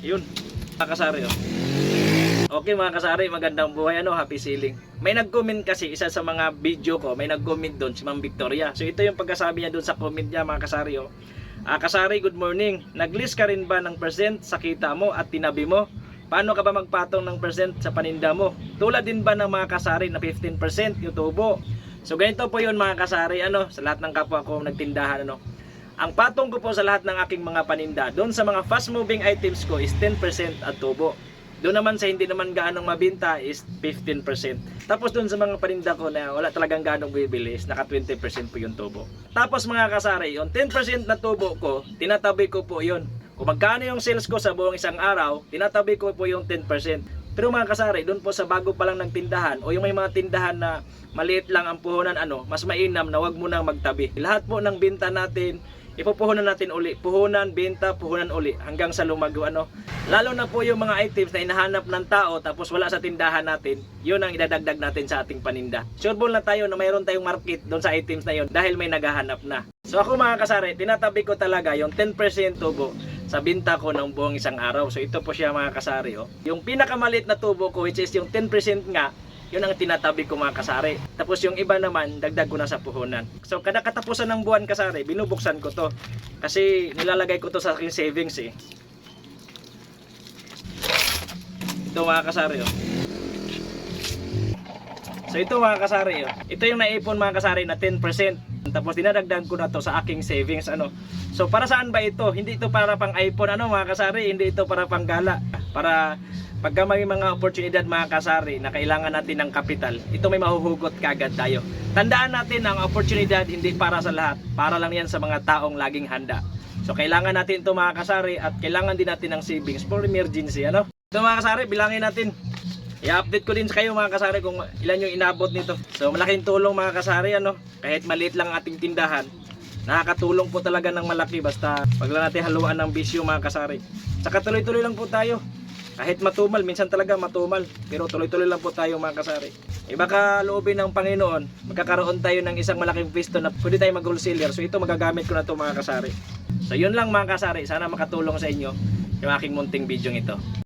Yun. Mga kasari, oh. Okay mga kasari, magandang buhay ano, happy sailing. May nag-comment kasi isa sa mga video ko, may nag-comment doon si Ma'am Victoria. So ito yung pagkasabi niya doon sa comment niya mga kasari oh. Ah, kasari, good morning. Nag-list ka rin ba ng percent sa kita mo at tinabi mo? Paano ka ba magpatong ng percent sa paninda mo? Tulad din ba ng mga kasari na 15% yung tubo? So ganito po yun mga kasari, ano, sa lahat ng kapwa ko nagtindahan, ano. Ang patong ko po sa lahat ng aking mga paninda, doon sa mga fast moving items ko is 10% at tubo. Doon naman sa hindi naman gaanong mabinta is 15%. Tapos doon sa mga paninda ko na wala talagang gaanong bibili is naka 20% po yung tubo. Tapos mga kasari, yung 10% na tubo ko, tinatabi ko po yun. Kung magkano yung sales ko sa buong isang araw, tinatabi ko po yung 10%. Pero mga kasari, doon po sa bago pa lang ng tindahan o yung may mga tindahan na maliit lang ang puhunan ano, mas mainam na wag mo nang magtabi. Lahat po ng binta natin, ipupuhunan natin uli. Puhunan, binta, puhunan uli hanggang sa lumago ano. Lalo na po yung mga items na hinahanap ng tao tapos wala sa tindahan natin, yun ang idadagdag natin sa ating paninda. Sure ball na tayo na mayroon tayong market doon sa items na yun dahil may naghahanap na. So ako mga kasari, tinatabi ko talaga yung 10% tubo sa binta ko ng buong isang araw. So ito po siya mga kasari. Oh. Yung pinakamalit na tubo ko which is yung 10% nga, yun ang tinatabi ko mga kasari. Tapos yung iba naman, dagdag ko na sa puhunan. So kada katapusan ng buwan kasari, binubuksan ko to. Kasi nilalagay ko to sa aking savings eh. Ito mga kasari oh. So ito mga kasari oh. Ito yung naipon mga kasari na 10%. Tapos dinadagdag ko na to sa aking savings ano. So para saan ba ito? Hindi ito para pang iPhone ano mga kasari, hindi ito para pang gala. Para pagka may mga oportunidad mga kasari na kailangan natin ng kapital, ito may mahuhugot kagad tayo. Tandaan natin ang oportunidad hindi para sa lahat, para lang yan sa mga taong laging handa. So kailangan natin ito mga kasari at kailangan din natin ng savings for emergency ano. Ito mga kasari, bilangin natin. I-update ko din sa kayo mga kasari kung ilan yung inabot nito. So malaking tulong mga kasari ano, kahit maliit lang ang ating tindahan. Nakakatulong po talaga ng malaki basta wag lang natin haluan ng bisyo mga kasari. Saka tuloy-tuloy lang po tayo. Kahit matumal, minsan talaga matumal. Pero tuloy-tuloy lang po tayo mga kasari. E baka loobin ng Panginoon, magkakaroon tayo ng isang malaking pisto na pwede tayo mag-wholesaler. So ito magagamit ko na to mga kasari. So yun lang mga kasari, sana makatulong sa inyo yung aking munting video ito.